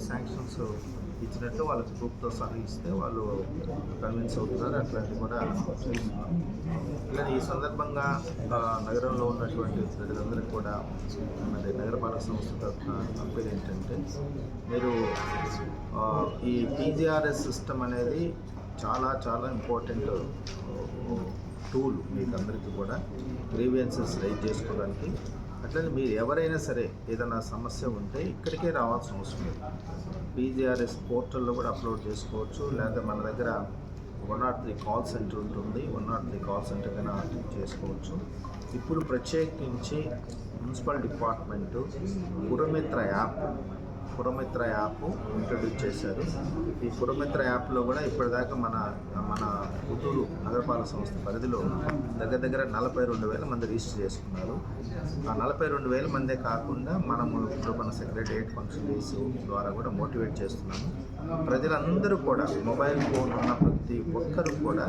Sanctions ఇచ్చినట్టు వాళ్ళకి గ్రూప్తో సహా ఇస్తే వాళ్ళు కన్విన్స్ అవుతున్నారు అట్లాంటివి కూడా ఇలా ఈ సందర్భంగా నగరంలో ఉన్నటువంటి ప్రజలందరికీ కూడా మరి నగరపాలక సంస్థ తరఫున అప్పీల్ ఏంటంటే మీరు ఈ టీజీఆర్ఎస్ సిస్టమ్ అనేది చాలా చాలా ఇంపార్టెంట్ టూల్ మీకు అందరికీ కూడా గ్రీవియన్సెస్ రైజ్ చేసుకోవడానికి అట్లనే మీరు ఎవరైనా సరే ఏదైనా సమస్య ఉంటే ఇక్కడికే రావాల్సిన అవసరం లేదు. పీజీఆర్ఎస్ పోర్టల్లో కూడా అప్లోడ్ చేసుకోవచ్చు. లేదా మన దగ్గర one nought three call centre ఉంటుంది. One nought three call centre కన్నా చేసుకోవచ్చు. ఇప్పుడు ప్రత్యేకించి municipal department Puramitra app Puramitra app introduce చేశారు. ఈ పురమిత్ర యాప్లో కూడా ఇప్పటిదాకా మన మన గుంటూరు నగరపాలక సంస్థ పరిధిలో దగ్గర దగ్గర నలభై రెండు వేల మంది రిజిస్టర్ చేసుకున్నారు. ఆ నలభై రెండు వేల మందే కాకుండా మనము ఇప్పుడు మన సెక్రటరియట్ ఫంక్షన్ ద్వారా కూడా మోటివేట్ చేస్తున్నాము. ప్రజలందరూ కూడా మొబైల్ ఫోన్ ఉన్న ప్రతి ప్రతి ఒక్కరు కూడా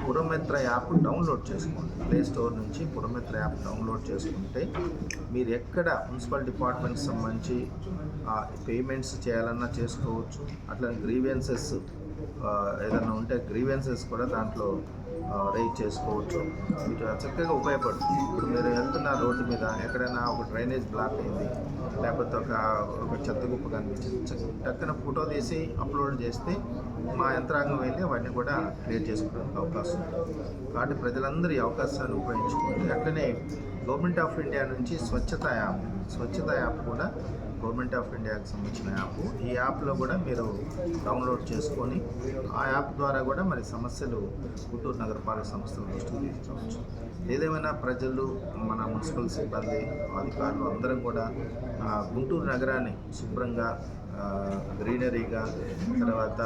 పురమిత్ర యాప్ డౌన్లోడ్ చేసుకోండి. ప్లే స్టోర్ నుంచి పురమిత్ర యాప్ డౌన్లోడ్ చేసుకుంటే మీరు ఎక్కడ మున్సిపల్ డిపార్ట్మెంట్ సంబంధించి పేమెంట్స్ చేయాలన్నా చేసుకోవచ్చు. అట్లా గ్రీవియన్సెస్ ఏదైనా ఉంటే గ్రీవెన్సెస్ కూడా దాంట్లో రైజ్ చేసుకోవచ్చు. మీకు చక్కగా ఉపయోగపడుతుంది. ఇప్పుడు మీరు వెళ్తున్న రోడ్డు మీద ఎక్కడైనా ఒక డ్రైనేజ్ బ్లాక్ అయింది లేకపోతే ఒక ఒక చెత్త గుప్ప కనిపించింది టక్కున ఫోటో తీసి అప్లోడ్ చేస్తే మా యంత్రాంగం వెళ్ళి అవన్నీ కూడా క్రియేట్ చేసుకోవడానికి అవకాశం ఉంటుంది. కాబట్టి ప్రజలందరూ ఈ అవకాశాన్ని ఉపయోగించుకోండి. అట్లనే గవర్నమెంట్ ఆఫ్ ఇండియా నుంచి స్వచ్ఛత యాప్ స్వచ్ఛత యాప్ కూడా గవర్నమెంట్ ఆఫ్ ఇండియాకి సంబంధించిన యాప్. ఈ యాప్లో కూడా మీరు డౌన్లోడ్ చేసుకొని ఆ యాప్ ద్వారా కూడా మరి సమస్యలు గుంటూరు నగరపాలక సంస్థల దృష్టికి తీసుకోవచ్చు ఏదేమైనా ప్రజలు మన మున్సిపల్ సిబ్బంది అధికారులు అందరం కూడా గుంటూరు నగరాన్ని శుభ్రంగా గ్రీనరీగా తర్వాత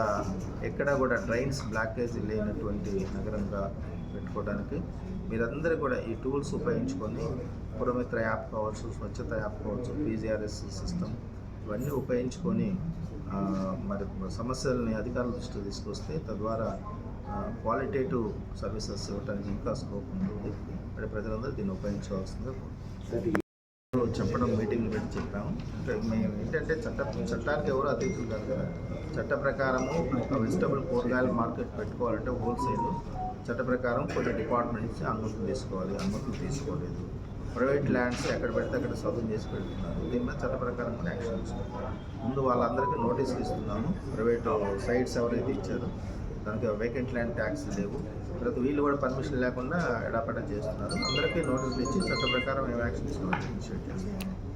ఎక్కడా కూడా డ్రైన్స్ బ్లాకేజ్ లేనటువంటి నగరంగా పెట్టుకోవడానికి. మీరందరూ కూడా ఈ టూల్స్ ఉపయోగించుకొని పురమిత్ర యాప్ కావచ్చు స్వచ్ఛత యాప్ కావచ్చు పీజీఆర్ఎస్ సిస్టమ్ ఇవన్నీ ఉపయోగించుకొని మరి సమస్యలని అధికారుల దృష్టికి తీసుకొస్తే తద్వారా క్వాలిటేటివ్ సర్వీసెస్ ఇవ్వడానికి ఇంకా స్కోప్ ఉంటుంది. మరి ప్రజలందరూ దీన్ని ఉపయోగించవలసిందిగా చెప్పడం మీటింగ్లు పెట్టి చెప్పాము. మేము ఏంటంటే చట్ట చట్టానికి ఎవరు అతీతులు కాదు కదా. చట్ట ప్రకారము ఒక వెజిటబుల్ కూరగాయల మార్కెట్ పెట్టుకోవాలంటే హోల్సేల్ చట్ట ప్రకారం కొన్ని డిపార్ట్మెంట్స్ అనుమతులు తీసుకోవాలి అనుమతులు తీసుకోలేదు. ప్రైవేట్ ల్యాండ్స్ ఎక్కడ పెడితే అక్కడ సొంతం చేసి పెడుతున్నారు. దీని మీద చట్ట ప్రకారం కూడా యాక్షన్ ముందు వాళ్ళందరికీ నోటీసులు ఇస్తున్నాము. ప్రైవేట్ సైట్స్ ఎవరైతే ఇచ్చారో దానికి వేకెంట్ ల్యాండ్ ట్యాక్స్ లేవు. తర్వాత వీళ్ళు కూడా పర్మిషన్ లేకుండా ఎడాపడ చేస్తున్నారు. అందరికీ నోటీసులు ఇచ్చి చట్ట ప్రకారం ఏం యాక్షన్ తీసుకోవాలి ఇనిషియేట్ చేస్తున్నారు